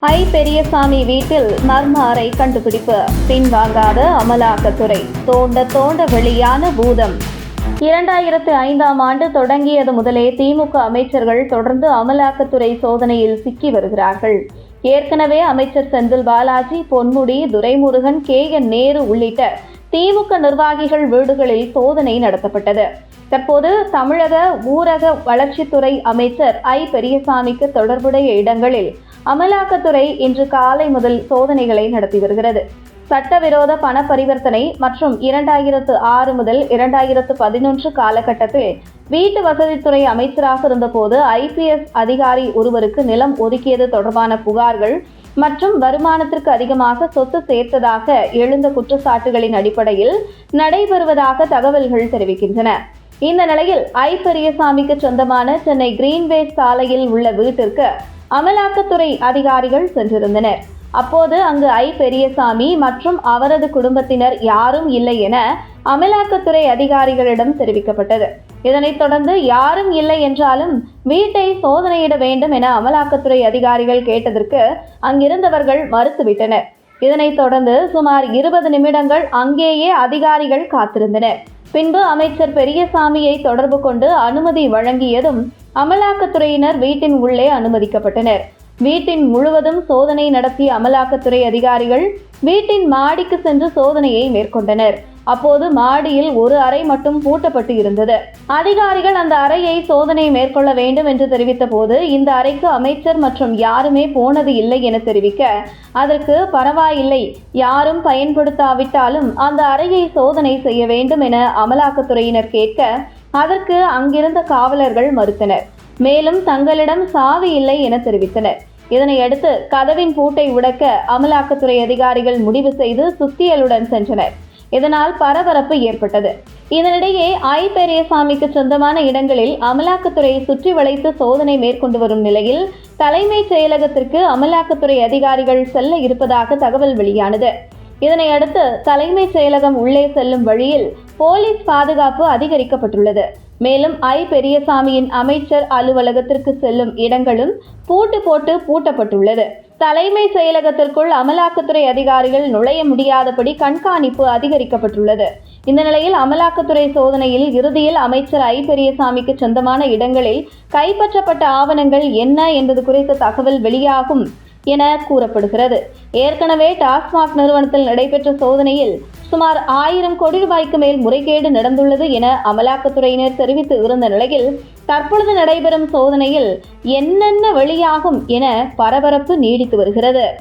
ஐ பெரியசாமி வீட்டில் மர்ம அறை கண்டுபிடிப்பு. பின்வாங்காத அமலாக்கத்துறை. தோண்ட தோண்ட வெளியான பூதம். இரண்டாயிரத்து ஐந்தாம் ஆண்டு தொடங்கியது முதலே திமுக அமைச்சர்கள் தொடர்ந்து அமலாக்கத்துறை சோதனையில் சிக்கி வருகிறார்கள். ஏற்கனவே அமைச்சர் செந்தில் பாலாஜி பொன்முடி துரைமுருகன் கே. என். நேரு உள்ளிட்ட திமுக நிர்வாகிகள் வீடுகளில் சோதனை நடத்தப்பட்டது. தற்போது தமிழக ஊரக வளர்ச்சித்துறை அமைச்சர் ஐ பெரியசாமிக்கு தொடர்புடைய இடங்களில் அமலாக்கத்துறை இன்று காலை முதல் சோதனைகளை நடத்தி வருகிறது. சட்டவிரோத பண பரிவர்த்தனை மற்றும் இரண்டாயிரத்து ஆறு முதல் இரண்டாயிரத்து பதினொன்று காலகட்டத்தில் வீட்டு வசதித்துறை அமைச்சராக இருந்தபோது ஐபிஎஸ் அதிகாரி ஒருவருக்கு நிலம் ஒதுக்கியது தொடர்பான புகார்கள் மற்றும் வருமானத்திற்கு அதிகமாக சொத்து சேர்த்ததாக எழுந்த குற்றச்சாட்டுகளின் அடிப்படையில் நடைபெறுவதாக தகவல்கள் தெரிவிக்கின்றன. இந்த நிலையில் ஐ பெரியசாமிக்கு சொந்தமான சென்னை கிரீன்வே சாலையில் உள்ள வீட்டிற்கு அமலாக்கத்துறை அதிகாரிகள் சென்றிருந்தனர். அப்போது அங்கு ஐ. பெரியசாமி மற்றும் அவரது குடும்பத்தினர் யாரும் இல்லை என அமலாக்கத்துறை அதிகாரிகளிடம் தெரிவிக்கப்பட்டது. இதனைத் தொடர்ந்து யாரும் இல்லை என்றாலும் வீட்டை சோதனையிட வேண்டும் என அமலாக்கத்துறை அதிகாரிகள் கேட்டதற்கு அங்கிருந்தவர்கள் மறுத்துவிட்டனர். இதனைத் தொடர்ந்து சுமார் இருபது நிமிடங்கள் அங்கேயே அதிகாரிகள் காத்திருந்தனர். பின்பு அமைச்சர் பெரியசாமியை தொடர்பு கொண்டு அனுமதி வழங்கியதும் அமலாக்கத்துறையினர் வீட்டின் உள்ளே அனுமதிக்கப்பட்டனர். வீட்டின் முழுவதும் சோதனை நடத்திய அமலாக்கத்துறை அதிகாரிகள் வீட்டின் மாடிக்கு சென்று சோதனையை மேற்கொண்டனர். அப்போது மாடியில் ஒரு அறை மட்டும் பூட்டப்பட்டு இருந்தது. அதிகாரிகள் அந்த அறையை சோதனை மேற்கொள்ள வேண்டும் என்று தெரிவித்த போது இந்த அறைக்கு அமைச்சர் மற்றும் யாருமே போனது இல்லை என தெரிவிக்க அதற்கு பரவாயில்லை யாரும் பயன்படுத்தாவிட்டாலும் அந்த அறையை சோதனை செய்ய வேண்டும் என அமலாக்கத்துறையினர் கேட்க அதற்கு அங்கிருந்த காவலர்கள் மறுத்தனர். மேலும் தங்களிடம் சாவி இல்லை என தெரிவித்தனர். இதனையடுத்து கதவின் பூட்டை உடைக்க அமலாக்கத்துறை அதிகாரிகள் முடிவு செய்து சுத்தியலுடன் சென்றனர். இதனால் பரபரப்பு ஏற்பட்டது. இதனிடையே ஐ. பெரியசாமிக்கு சொந்தமான இடங்களில் அமலாக்கத்துறை சுற்றி வளைத்து சோதனை மேற்கொண்டு வரும் நிலையில் தலைமைச் செயலகத்திற்கு அமலாக்கத்துறை அதிகாரிகள் செல்ல இருப்பதாக தகவல் வெளியானது. இதனையடுத்து தலைமைச் செயலகம் உள்ளே செல்லும் வழியில் போலீஸ் பாதுகாப்பு அதிகரிக்கப்பட்டுள்ளது. மேலும் ஐ. பெரியசாமியின் அமைச்சர் அலுவலகத்திற்கு செல்லும் இடங்களும் பூட்டு போட்டு பூட்டப்பட்டுள்ளது. தலைமை செயலகத்திற்குள் அமலாக்கத்துறை அதிகாரிகள் நுழைய முடியாதபடி கண்காணிப்பு அதிகரிக்கப்பட்டுள்ளது. இந்த நிலையில் அமலாக்கத்துறை சோதனையில் இறுதியில் அமைச்சர் ஐ. பெரியசாமிக்கு சொந்தமான இடங்களில் கைப்பற்றப்பட்ட ஆவணங்கள் என்ன என்பது குறித்த தகவல் வெளியாகும். என கூறப்படுகிறது. ஏற்கனவே டாஸ்மாக் நிறுவனத்தில் நடைபெற்ற சோதனையில் சுமார் ஆயிரம் கோடி ரூபாய்க்கு மேல் முறைகேடு நடந்துள்ளது என அமலாக்கத்துறையினர் தெரிவித்து இருந்த நிலையில் தற்பொழுது நடைபெறும் சோதனையில் என்னென்ன வெளியாகும் என பரபரப்பு நீடித்து வருகிறது.